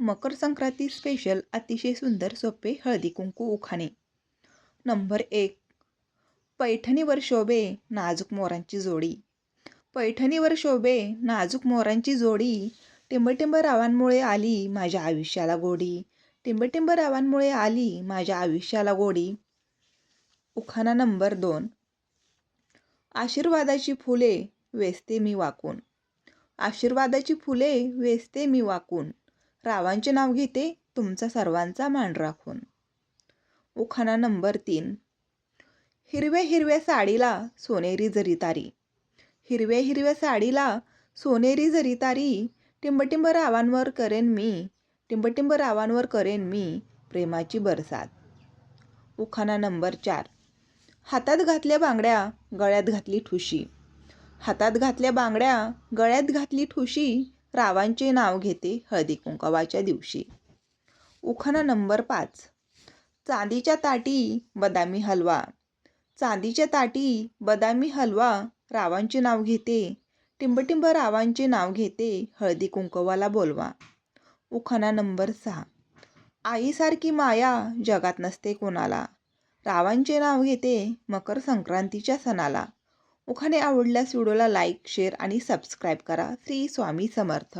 Makar Sankranti special अतिशय सुंदर सोपे हळदी कुंकू उखाणे. नंबर एक. पैठणीवर शोभे नाजूक मोरांची जोडी. पैठणीवर शोभे नाजूक मोरांची जोडी. टिंबटिंब रावांमुळे आली माझ्या आयुष्याला गोडी. टिंबटिंब रावांमुळे आली माझ्या आयुष्याला गोडी. उखाणा नंबर दोन. आशीर्वादाची फुले वेचते मी वाकून. आशीर्वादाची फुले वेचते मी वाकून. रावांचे नाव घेते तुमचा सर्वांचा मान राखून. उखाणा नंबर तीन. हिरव्या हिरव्या साडीला सोनेरी जरीतारी हिरव्या हिरव्या साडीला सोनेरी जरीतारी टिंबटिंब रावांवर करेन मी टिंबटिंब रावांवर करेन मी प्रेमाची बरसात. उखाणा नंबर चार. हातात घातल्या बांगड्या गळ्यात घातली ठुशी. हातात घातल्या बांगड्या गळ्यात घातली ठुशी रावांचे नाव घेते हळदी कुंकवाच्या दिवशी. उखाणा नंबर पाच. चांदीच्या ताटी बदामी हलवा. चांदीच्या ताटी बदामी हलवा रावांचे नाव घेते. टिंबटिंब रावांचे नाव घेते हळदी कुंकवाला बोलवा. उखाणा नंबर सहा. आईसारखी माया जगात नसते कोणाला. रावांचे नाव घेते मकर संक्रांतीच्या सणाला. उखाणे आवडल्यास व्हिडिओला लाईक शेअर आणि सबस्क्राईब करा. श्री स्वामी समर्थ.